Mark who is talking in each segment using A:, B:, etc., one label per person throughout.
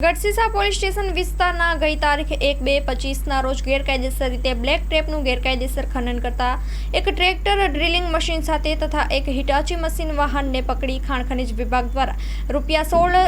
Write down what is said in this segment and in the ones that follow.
A: Gadhsisa police station વિસ્તારના ગઈ તારીખ એક બે પચીસના રોજ ગેરકાયદેસર રીતે બ્લેક ટેપનું ગેરકાયદેસર ખનન કરતા એક ટ્રેક્ટર ડ્રિલિંગ મશીન સાથે તથા એક હિટાચી મશીન વાહનને પકડી ખાણ ખનિજ વિભાગ દ્વારા રૂપિયા સોળ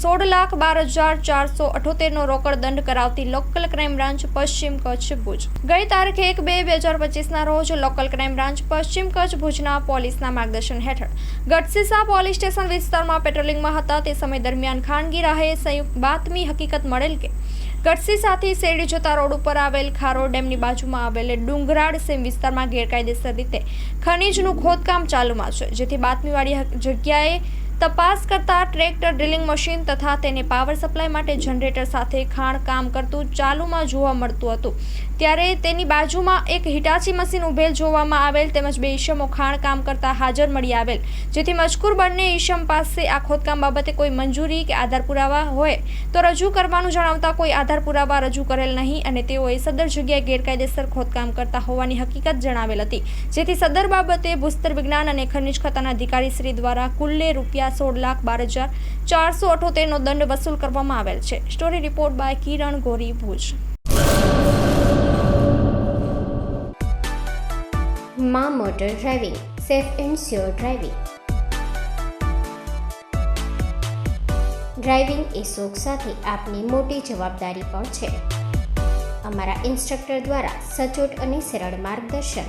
A: સોળ લાખ બાર હજાર ચારસો અઠોતેરનો રોકડ દંડ કરાવતી લોકલ ક્રાઇમ બ્રાન્ચ પશ્ચિમ કચ્છ ભુજ. ગઈ તારીખ એક બે બે હજાર પચીસના રોજ લોકલ ક્રાઇમ બ્રાન્ચ પશ્ચિમ કચ્છ ભુજના પોલીસના માર્ગદર્શન હેઠળ ગઢસીસા પોલીસ સ્ટેશન વિસ્તારમાં પેટ્રોલિંગમાં હતા તે સમય દરમિયાન ખાનગી રાહે સંયુક્ત બાતમી હકીકત મળેલ કે ગઢસીસાથી શેરડી જતા રોડ ઉપર આવેલ ખારો ડેમની બાજુમાં આવેલ ડુંગરાળ સેમ વિસ્તારમાં ગેરકાયદેસર રીતે ખનીજનું ખોદકામ ચાલુમાં છે, જેથી બાતમીવાળી જગ્યાએ તપાસ કરતા ટ્રેક્ટર ડ્રિલિંગ મશીન તથા તેને પાવર સપ્લાય માટે જનરેટર સાથે ખાણ કામ કરતું ચાલુમાં જોવા મળતું હતું. ત્યારે તેની બાજુમાં એક હિટાચી મશીન ઉભેલ જોવામાં આવેલ તેમજ બે ઈસમો ખાણ કામ કરતા હાજર મળી આવેલ. જેથી મજકૂર બંને ઈસમ પાસે આ ખોદકામ બાબતે કોઈ મંજૂરી કે આધાર પુરાવા હોય તો રજૂ કરવાનું જણાવતા કોઈ આધાર પુરાવા રજૂ કરેલ નહીં અને તેઓએ સદર જગ્યાએ ગેરકાયદેસર ખોદકામ કરતા હોવાની હકીકત જણાવેલ હતી. જેથી સદર બાબતે ભૂસ્તર વિજ્ઞાન અને ખનિજ ખાતાના અધિકારી શ્રી દ્વારા કુલ્લે રૂપિયા સોળ લાખ બાર હજાર ચારસો અઠોતેરનો દંડ વસૂલ કરવામાં આવેલ છે. સ્ટોરી રિપોર્ટ બાય કિરણ ગોરી ભુજ.
B: મા motor driving, safe and sure driving. Driving એ શોખ સાથે આપની મોટી જવાબદારી પણ છે. અમારા ઇન્સ્ટ્રક્ટર દ્વારા સચોટ અને સરળ માર્ગદર્શન.